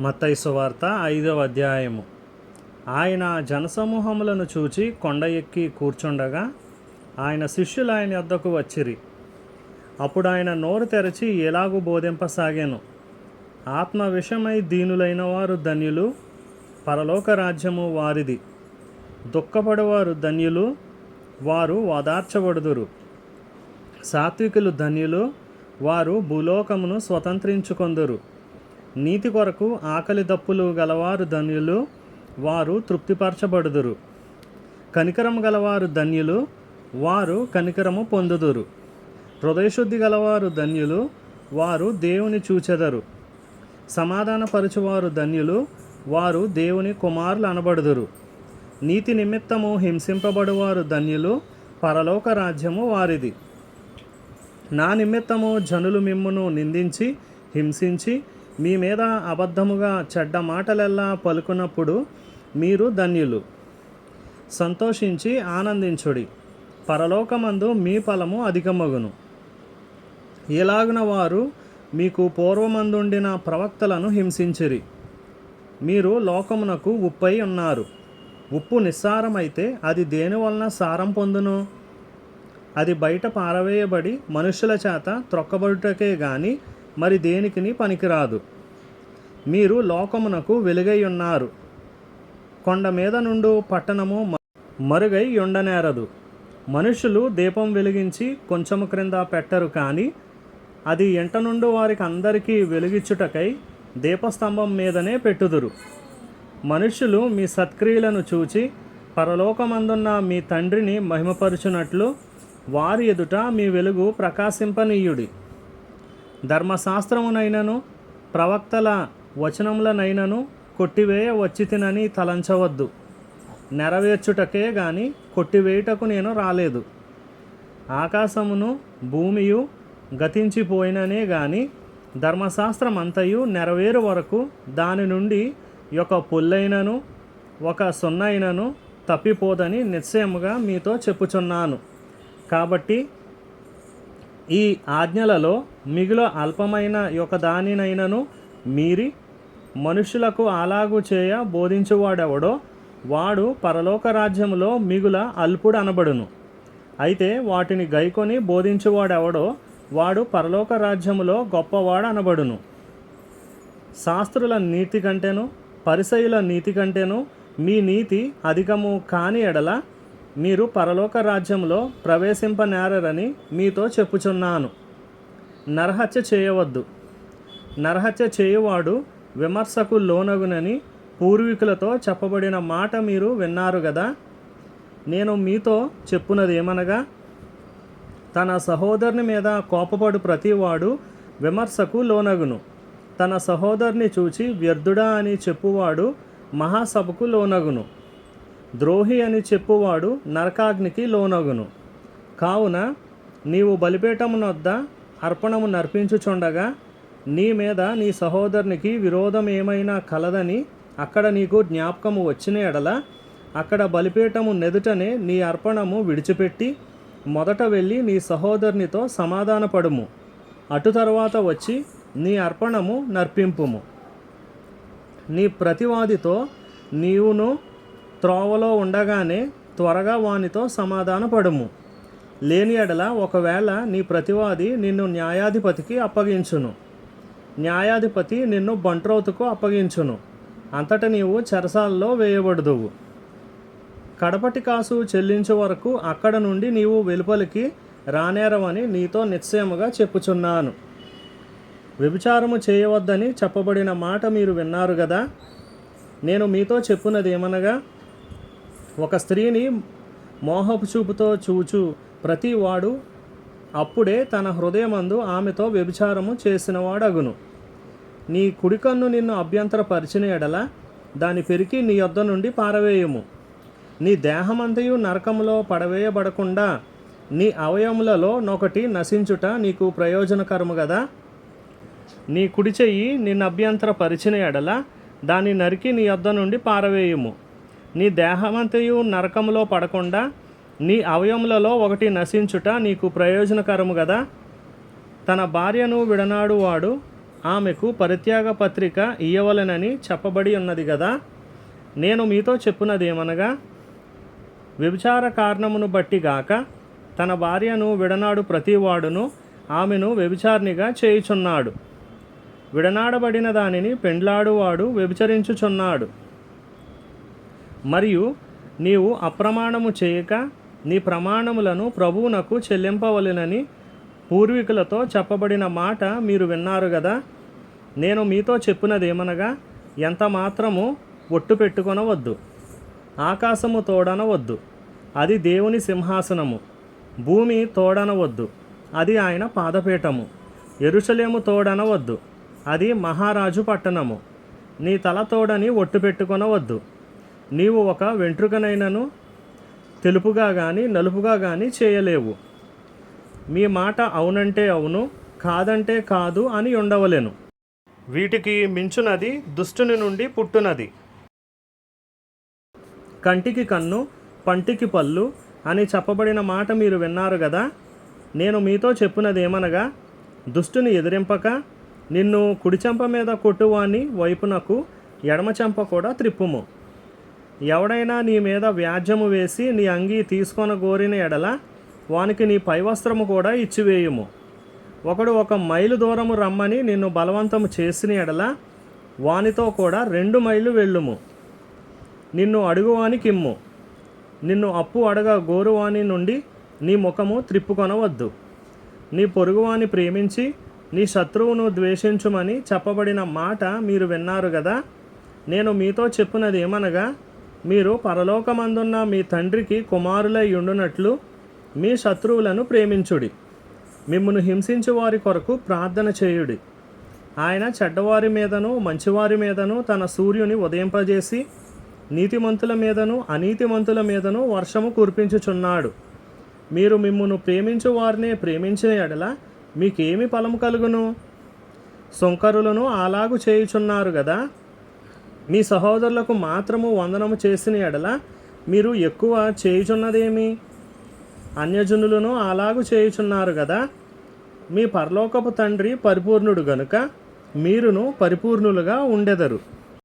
మత్తయి సువార్త ఐదవ అధ్యాయము. ఆయన జనసమూహములను చూచి కొండ ఎక్కి కూర్చుండగా ఆయన శిష్యులు ఆయన వద్దకు వచ్చిరి. అప్పుడు ఆయన నోరు తెరచి ఎలాగూ బోధింపసాగాను. ఆత్మ విషమై దీనులైన వారు ధన్యులు పరలోక రాజ్యము వారిది. దుఃఖపడవారు ధన్యులు వారు వాదార్చబడుదురు. సాత్వికులు ధన్యులు వారు భూలోకమును స్వతంత్రించుకొందురు. నీతి కొరకు ఆకలి దప్పులు గలవారు ధన్యులు వారు తృప్తిపరచబడుదురు. కనికరము గలవారు ధన్యులు వారు కనికరము పొందుదురు. హృదయశుద్ధి గలవారు ధన్యులు వారు దేవుని చూచెదరు. సమాధానపరచువారు ధన్యులు వారు దేవుని కుమారులు అనబడుదురు. నీతి నిమిత్తము హింసింపబడువారు ధన్యులు పరలోక రాజ్యము వారిది. నా నిమిత్తము జనులు మిమ్మును నిందించి హింసించి మీ మీద అబద్ధముగా చెడ్డ మాటలెల్లా పలుకున్నప్పుడు మీరు ధన్యులు. సంతోషించి ఆనందించుడి. పరలోకమందు మీ ఫలము అధికమగును. ఇలాగున వారు మీకు పూర్వమందుండిన ప్రవక్తలను హింసించిరి. మీరు లోకమునకు ఉప్పై ఉన్నారు. ఉప్పు నిస్సారమైతే అది దేనివలన సారం పొందును? అది బయట పారవేయబడి మనుషుల చేత త్రొక్కబడుటకే గాని మరి దేనికిని పనికిరాదు. మీరు లోకమునకు వెలుగై ఉన్నారు కొండ మీద నుండు పట్టణము మరుగై ఉండనేరదు. మనుషులు దీపం వెలిగించి కొంచెము క్రింద పెట్టరు కానీ అది ఎంట నుండి వారికి అందరికీ వెలిగించుటకై దీపస్తంభం మీదనే పెట్టుదురు. మనుష్యులు మీ సత్క్రియలను చూచి పరలోకమందున్న మీ తండ్రిని మహిమపరుచునట్లు వారి ఎదుట మీ వెలుగు ప్రకాశింపనీయుడి. ధర్మశాస్త్రమునైనను ప్రవక్తల వచనములనైనను కొట్టివేయ వచ్చి తినని తలంచవద్దు. నెరవేర్చుటకే గాని కొట్టివేయుటకు నేను రాలేదు. ఆకాశమును భూమియు గతించిపోయిననే గాని ధర్మశాస్త్రం అంతయు నెరవేరు వరకు దాని నుండి ఒక పొల్లైనను ఒక సున్నైనను తప్పిపోదని నిశ్చయముగా మీతో చెప్పుచున్నాను. కాబట్టి ఈ ఆజ్ఞలలో మిగుల అల్పమైన ఒక దానినైనను మీరి మనుషులకు అలాగు చేయ బోధించువాడెవడో వాడు పరలోక రాజ్యములో మిగుల అల్పుడు అనబడును. అయితే వాటిని గైకొని బోధించువాడెవడో వాడు పరలోక రాజ్యములో గొప్పవాడు అనబడును. శాస్త్రుల నీతి కంటేను పరిసయుల నీతి కంటేను మీ నీతి అధికము కాని ఎడల మీరు పరలోక రాజ్యంలో ప్రవేశింపనేరని మీతో చెప్పుచున్నాను. నరహత్య చేయవద్దు. నరహత్య చేయువాడు విమర్శకు లోనగునని పూర్వీకులతో చెప్పబడిన మాట మీరు విన్నారు కదా నేను మీతో చెప్పున్నది ఏమనగా తన సహోదరుని మీద కోపపడు ప్రతివాడు విమర్శకు లోనగును. తన సహోదరుని చూచి వ్యర్థుడా అని చెప్పువాడు మహాసభకు లోనగును. ద్రోహి అని చెప్పువాడు నరకాగ్నికి లోనగును. కావున నీవు బలిపీఠమునొద్ద అర్పణము నర్పించుచుండగా నీ మీద నీ సహోదరునికి విరోధం ఏమైనా కలదని అక్కడ నీకు జ్ఞాపకము వచ్చిన ఎడల అక్కడ బలిపీఠము నెదుటనే నీ అర్పణము విడిచిపెట్టి మొదట వెళ్ళి నీ సహోదరునితో సమాధానపడుము. అటు తర్వాత వచ్చి నీ అర్పణము నర్పింపుము. నీ ప్రతివాదితో నీవును త్రోవలో ఉండగానే త్వరగా వానితో సమాధానపడుము. లేని ఎడల ఒకవేళ నీ ప్రతివాది నిన్ను న్యాయాధిపతికి అప్పగించును. న్యాయాధిపతి నిన్ను బంట్రోతుకు అప్పగించును. అంతట నీవు చెరసాల్లో వేయబడుదువు. కడపటి కాసు చెల్లించే వరకు అక్కడ నుండి నీవు వెలుపలికి రానేరవని నీతో నిశ్చయముగా చెప్పుచున్నాను. వ్యభిచారము చేయవద్దని చెప్పబడిన మాట మీరు విన్నారు కదా నేను మీతో చెప్పున్నది ఏమనగా ఒక స్త్రీని మోహపు చూపుతో చూచు. ప్రతి వాడు అప్పుడే తన హృదయమందు ఆమెతో వ్యభిచారము చేసినవాడగును. నీ కుడికన్ను నిన్ను అభ్యంతరపరిచిన ఎడల దాని పెరికి నీ యొద్ద నుండి పారవేయము. నీ దేహమంతయు నరకములో పడవేయబడకుండా నీ అవయములలో నొకటి నశించుట నీకు ప్రయోజనకరము కదా నీ కుడి చెయ్యి నిన్ను అభ్యంతర పరిచిన ఎడల దాన్ని నరికి నీ యొద్ద నుండి పారవేయుము. నీ దేహమంతయు నరకములో పడకుండా నీ అవయములలో ఒకటి నశించుట నీకు ప్రయోజనకరము కదా తన భార్యను విడనాడు వాడు ఆమెకు పరిత్యాగ పత్రిక ఇయ్యవలెనని చెప్పబడి ఉన్నది కదా నేను మీతో చెప్పున్నదేమనగా వ్యభిచార కారణమును బట్టి గాక తన భార్యను విడనాడు ప్రతివాడును ఆమెను వ్యభిచారినిగా చేయుచున్నాడు. విడనాడబడిన దానిని పెండ్లాడువాడు వ్యభిచరించుచున్నాడు. మరియు నీవు అప్రమాణము చేయక నీ ప్రమాణములను ప్రభువునకు చెల్లింపవలెనని పూర్వీకులతో చెప్పబడిన మాట మీరు విన్నారు కదా నేను మీతో చెప్పినదేమనగా ఎంత మాత్రము ఒట్టు పెట్టుకొనవద్దు ఆకాశము తోడనవద్దు అది దేవుని సింహాసనము భూమి తోడనవద్దు అది ఆయన పాదపీఠము ఎరుసలేము తోడనవద్దు అది మహారాజు పట్టణము నీ తల తోడని ఒట్టు పెట్టుకొనవద్దు నీవు ఒక వెంట్రుకనైనను తెలుపుగా కానీ నలుపుగా కానీ చేయలేవు. మీ మాట అవునంటే అవును కాదంటే కాదు అని ఉండవలేను. వీటికి మించునది దుష్టుని నుండి పుట్టునది. కంటికి కన్ను పంటికి పళ్ళు అని చెప్పబడిన మాట మీరు విన్నారు కదా నేను మీతో చెప్పినదేమనగా దుష్టుని ఎదిరింపక నిన్ను కుడి చెంప మీద కొట్టువాని వైపునకు ఎడమచెంప కూడా త్రిప్పుము. ఎవడైనా నీ మీద వ్యాజ్యము వేసి నీ అంగీ తీసుకొన గోరిన ఎడల వానికి నీ పైవస్త్రము కూడా ఇచ్చివేయుము. ఒకడు ఒక మైలు దూరము రమ్మని నిన్ను బలవంతము చేసిన ఎడల వానితో కూడా రెండు మైలు వెళ్ళుము. నిన్ను అడుగువానికి ఇమ్ము. నిన్ను అప్పు అడగ గోరువాని నుండి నీ ముఖము త్రిప్పుకొనవద్దు. నీ పొరుగువాని ప్రేమించి నీ శత్రువును ద్వేషించుమని చెప్పబడిన మాట మీరు విన్నారు కదా నేను మీతో చెప్పినది ఏమనగా మీరు పరలోకమందున్న మీ తండ్రికి కుమారులై ఉండునట్లు మీ శత్రువులను ప్రేమించుడి. మిమ్మను హింసించు వారి కొరకు ప్రార్థన చేయుడి. ఆయన చెడ్డవారి మీదను మంచివారి మీదను తన సూర్యుని ఉదయింపజేసి నీతిమంతుల మీదను అనీతిమంతుల మీదను వర్షము కురిపించుచున్నాడు. మీరు మిమ్మును ప్రేమించు వారినే ప్రేమించిన ఎడల మీకేమి ఫలము కలుగును? సుంకరులను అలాగు చేయుచున్నారు కదా మీ సహోదరులకు మాత్రము వందనము చేసిన ఎడల మీరు ఎక్కువ చేయుచున్నదేమి? అన్యజనులను అలాగు చేయుచున్నారు కదా మీ పరలోకపు తండ్రి పరిపూర్ణుడు గనుక మీరును పరిపూర్ణులుగా ఉండెదరు.